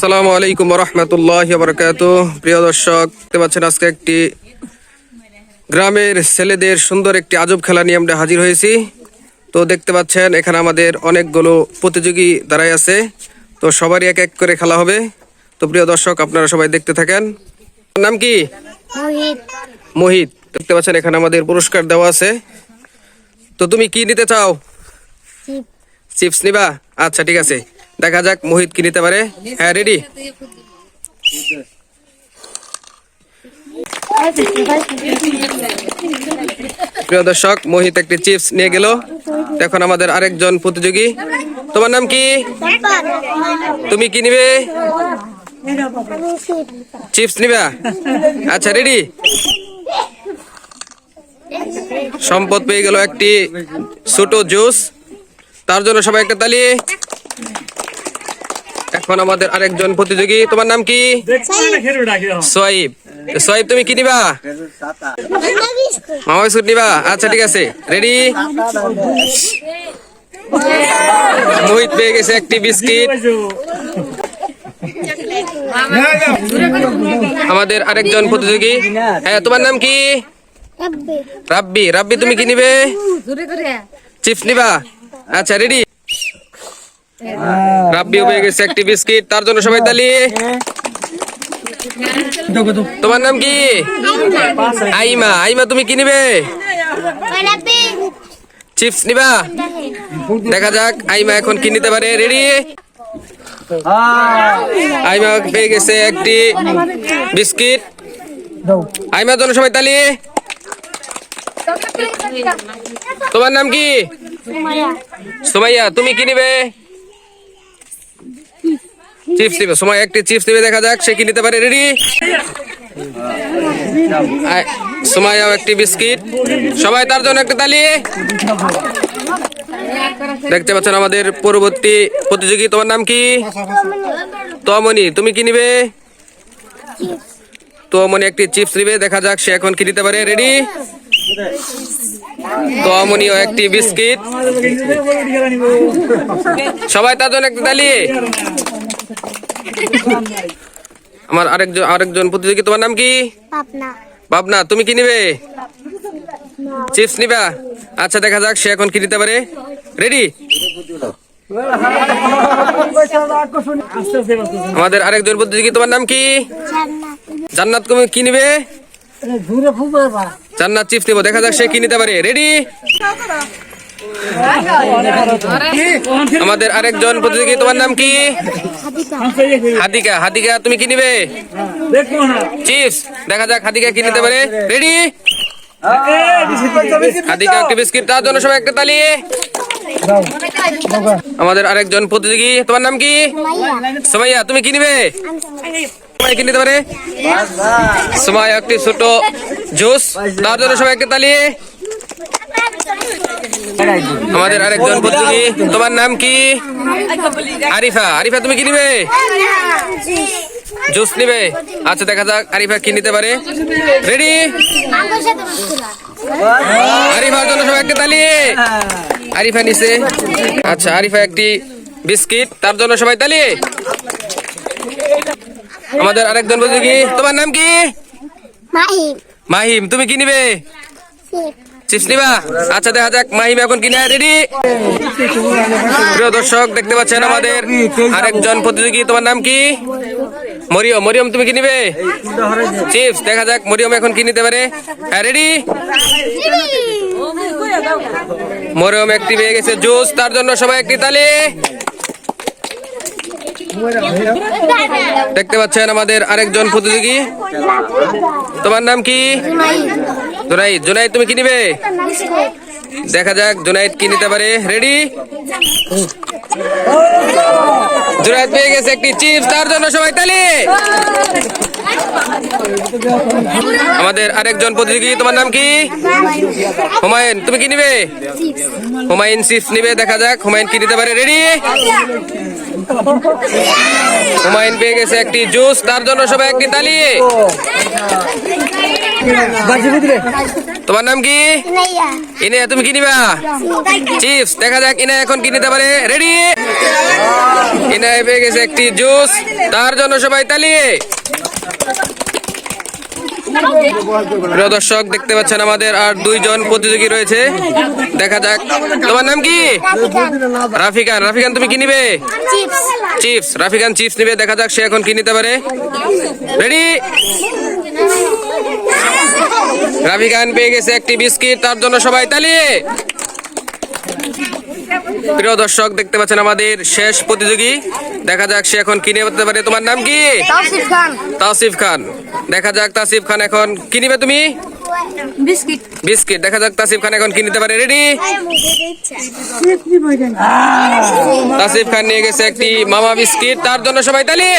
আসসালামু আলাইকুম রহমতুল্লাহ বরকাত প্রিয় দর্শক দেখতে পাচ্ছেন আজকে একটি গ্রামের ছেলেদের সুন্দর একটি আজব খেলা নিয়ে আমরা হাজির হয়েছি। তো দেখতে পাচ্ছেন এখানে আমাদের অনেকগুলো প্রতিযোগী দাঁড়াই আছে। তো সবারই এক এক করে খেলা হবে। তো প্রিয় দর্শক আপনারা সবাই দেখতে থাকেন। নাম কি? মোহিত। মোহিত। দেখতে পাচ্ছেন এখানে আমাদের পুরস্কার দেওয়া আছে। তো তুমি কি নিতে চাও? চিপস নিবা? আচ্ছা ঠিক আছে। দেখা যাক মোহিত কি নিতে পারে। হ্যাঁ রেডি প্রিয় দর্শক, মোহিত একটি চিপস নিয়ে গেল। এখন আমাদের আরেকজন প্রতিযোগী। তোমার নাম কি? তুমি কি নিবে? চিপস নিবা? আচ্ছা রেডি সম্পদ পেয়ে গেল একটি ছোট জুস তার জন্য সবাই একটা তালি। এখন আমাদের আরেকজন প্রতিযোগী। তোমার নাম কি? সোয়াইব। সোয়াইব তুমি কি নিবা? মামা বিস্কুট নিবা? আচ্ছা ঠিক আছে। রেডি মোহিত পেয়ে গেছে একটি বিস্কিট। আমাদের আরেকজন প্রতিযোগী। হ্যাঁ তোমার নাম কি? রাব্বি। রাব্বি। তুমি কি নিবে? চিপস নিবা? আচ্ছা রেডি রাব্বিও পেয়ে গেছে একটি বিস্কিট তার জন্য সবাই তালি। তোমার নাম কি? আইমা। আইমা তুমি কি নিবে? চিপস নিবা? দেখা যাক আইমা এখন কি নিতে পারে। রেডি আইমা পেয়ে গেছে একটি বিস্কিট। আইমার জন্য সবাই তালি। তোমার নাম কি? সুমাইয়া তুমি কি নিবে? চিপস নিবে সময় একটি চিপস নিবে দেখা যাক সে কি নিতে পারে। রেডি সুমাইয়াও একটি বিস্কিট। সবাই তার জন্য একটা তালি। দেখতে পাচ্ছেন আমাদের পরবর্তী প্রতিযোগী। তোমার নাম কি? তমনি। তুমি কি নিবে? তমনি একটি চিপস নিবে। দেখা যাক সে এখন কি নিতে পারে। রেডি তমনিও একটি বিস্কিট। সবাই তার জন্য একটা তালি। আমার আরেকজন আরেকজন প্রতিযোগী তোমার নাম কি? পাপনা ভাবনা তুমি কি নিবে? চিপস নিবা? আচ্ছা দেখা যাক সে এখন কি নিতে পারে। রেডি আমাদের আরেকজন প্রতিযোগী তোমার নাম কি? জান্নাত। জান্নাত তুমি কি নিবে? জান্নাত চিপস নিবো দেখা যাক সে কি নিতে পারে। রেডি আমাদের আরেকজন প্রতিযোগী, তোমার নাম কি? হাদিকা। হাদিকা, তুমি কি নিবে? চিপস দেখা যাক হাদিকা কি নিতে পারে। রেডি হাদিকা, একটি বিস্কিট তার জন্য সবাই একটা তালি। আমাদের আরেকজন প্রতিযোগী, তোমার নাম কি? সোমাইয়া, তুমি কি নিবে? কি নিতে পারে? সোমাইয়া, একটি ছোট জুস। তার জন্য সবাই একটা তালি। আমাদের আরেকজন প্রতিযোগী তোমার নাম কি? আরিফা। আরিফা তুমি কি নিবে? জুস নিবে? আচ্ছা দেখা যাক আরিফা কি নিতে পারে। রেডি আরিফার জন্য সবাই একটা তালি। আরিফা নিছে। আচ্ছা আরিফা একটি বিস্কিট তার জন্য সবাই তালি। আমাদের আরেকজন প্রতিযোগী তোমার নাম কি? মাহিম। মাহিম তুমি কি নিবে? চিপস আচ্ছা দেখা যাক, মাহিম এখন কিনে রেডি? প্রিয় দর্শক, দেখতে পাচ্ছেন আমাদের আরেকজন প্রতিযোগী। তোমার নাম কি? মরিয়ম। মরিয়ম, তুমি কি নিবে? চিপস দেখা যাক, মরিয়ম এখন কি নিতে পারে। হ্যাঁ রেডি? মরিয়ম একটি পেয়ে গেছে, জুস। তার জন্য সবাই একটি তালি। দেখতে পাচ্ছেন আমাদের আরেকজন প্রতিযোগী। তোমার নাম কি? জুনাইদ। জুনাইদ, তুমি কি নিবে? দেখা যাক, জুনাইদ কি নিতে পারে। রেডি জুনাইদ পেয়ে গেছে একটি চিপস, তার জন্য সবাই তালি। আমাদের আরেকজন প্রতিযোগী, তোমার নাম কি? হুমায়ুন, তুমি কি নিবে? হুমায়ুন চিপস নিবে, দেখা যাক, হুমায়ুন কি নিতে পারে। রেডি হুমায়ুন পেয়ে গেছে একটি জুস তার জন্য সবাই একটি তালি। তোমার নাম কি? ইনে তুমি কি নিবা? চিপস। দেখা যাক ইনা এখন কি নিতে পারে। রেডি ইনে পেয়ে গেছে একটি জুস তার জন্য সবাই তালিয়ে প্রিয় দর্শক দেখতে পাচ্ছেন আমাদের আর দুইজন প্রতিযোগী রয়েছে। দেখা যাক। তোমার নাম কি? রাফিকান। রাফিকান তুমি কি নিবে? চিপস। রাফিকান চিপস নিবে। দেখা যাক সে এখন কি নিতে পারে। রেডি রাফিকান পেয়ে গেছে একটি বিস্কিট। তার জন্য সবাই তালিয়ে। প্রিয় দর্শক দেখতে পাচ্ছেন আমাদের শেষ প্রতিযোগী। দেখা যাক সে এখন কিনে করতে পারে। তোমার নাম কি? তাসিফ খান। তাসিফ খান। দেখা যাক তাসিফ খান এখন কি নিবে তুমি? বিস্কিট। বিস্কিট। দেখা যাক তাসিফ খান এখন কি নিতে পারে। রেডি তাসিফ খান নিয়ে গেছে একটি মামা বিস্কিট। তার জন্য সবাই তালিয়ে।